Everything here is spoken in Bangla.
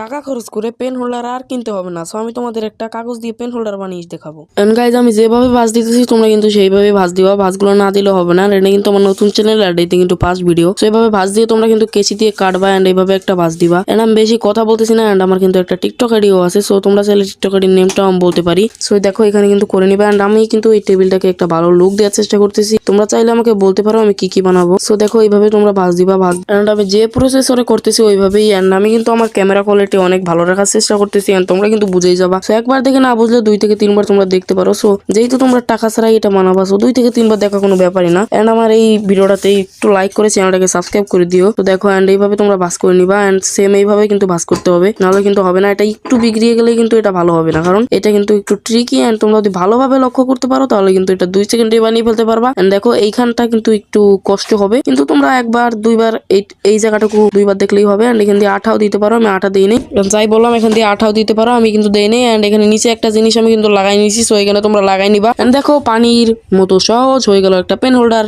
টাকা খরচ করে পেন হোল্ডার আর কিনতে হবে না। সো আমি তোমাদের একটা কাগজ দিয়ে পেন হোল্ডার বানিয়ে দেখাবো। এন্ড গাইজ আমি যেভাবে ভাজ দিতেছি, তোমরা কিন্তু সেইভাবে ভাজ দিবা। ভাজগুলো না দিলে হবে না। এটা কিন্তু আমার নতুন চ্যানেল আর এতে কিন্তু ফার্স্ট ভিডিও সো এইভাবে ভাজ দিয়ে তোমরা কিন্তু কেচি দিয়ে কাটবা এন্ড এইভাবে একটা ভাজ দিবা। এন্ড আমি বেশি কথা বলতেছি না এন্ড আমার কিন্তু একটা টিকটক আইডিও আছে। সো তোমরা চাইলে টিকটক আইডির নেমটাও আমি বলতে পারি। সো দেখো, এখানে কিন্তু করে নিবা। এন্ড আমি কিন্তু এই টেবিলটাকে একটা ভালো লুক দেওয়ার চেষ্টা করতেছি। তোমরা চাইলে আমাকে বলতে পারো আমি কি কি বানাবো। সো দেখো, এইভাবে তোমরা ভাজ দিবা, ভাজ এন্ড আমি যে প্রসেসরে করতেছি, ওইভাবেই। এন্ড আমি কিন্তু আমার ক্যামেরা কোয়ালিটি অনেক ভালো রাখার চেষ্টা করতেছি তোমরা কিন্তু বুঝেই যাবা। সো একবার দেখে না বুঝলে দুই থেকে তিনবার তোমরা দেখতে পারো। সো যেহেতু তোমরা টাকা ছাড়াই এটা বানাবা সো দুই থেকে তিনবার দেখা কোনো ব্যাপারই না। এন্ড আমার এই ভিডিওটাতে একটু লাইক করে চ্যানেলটাকে সাবস্ক্রাইব করে দিও। তো দেখো এন্ড এইভাবে তোমরা ভাস করে নিবা এন্ড সেম এইভাবে কিন্তু ভাস করতে হবে। নাহলে কিন্তু হবে না, এটা একটু বিগড়িয়ে গেলে কিন্তু এটা ভালো হবে না। কারণ এটা কিন্তু একটু ট্রিকি এন্ড তোমরা যদি ভালোভাবে লক্ষ্য করতে পারো, তাহলে কিন্তু এটা দুই সেকেন্ডে বানিয়ে ফেলতে পারবা। এন্ড দেখো, এইখানটা কিন্তু একটু কষ্ট হবে। কিন্তু তোমরা একবার, দুইবার, এই এই জায়গাটুকু দুইবার দেখলেই হবে। এন্ড এখান দিয়ে আঠাও দিতে পারো, আমি আঠা দিই যাই বললাম, এখান দিয়ে আঠাও দিতে পারো। আমি কিন্তু দেই নেই অ্যান্ড এখানে নিচে একটা জিনিস আমি কিন্তু লাগাই নিয়েছি সো এখানে তোমরা লাগাই নিবা। দেখো, পানির মতো সহজ হয়ে গেল একটা পেন হোল্ডার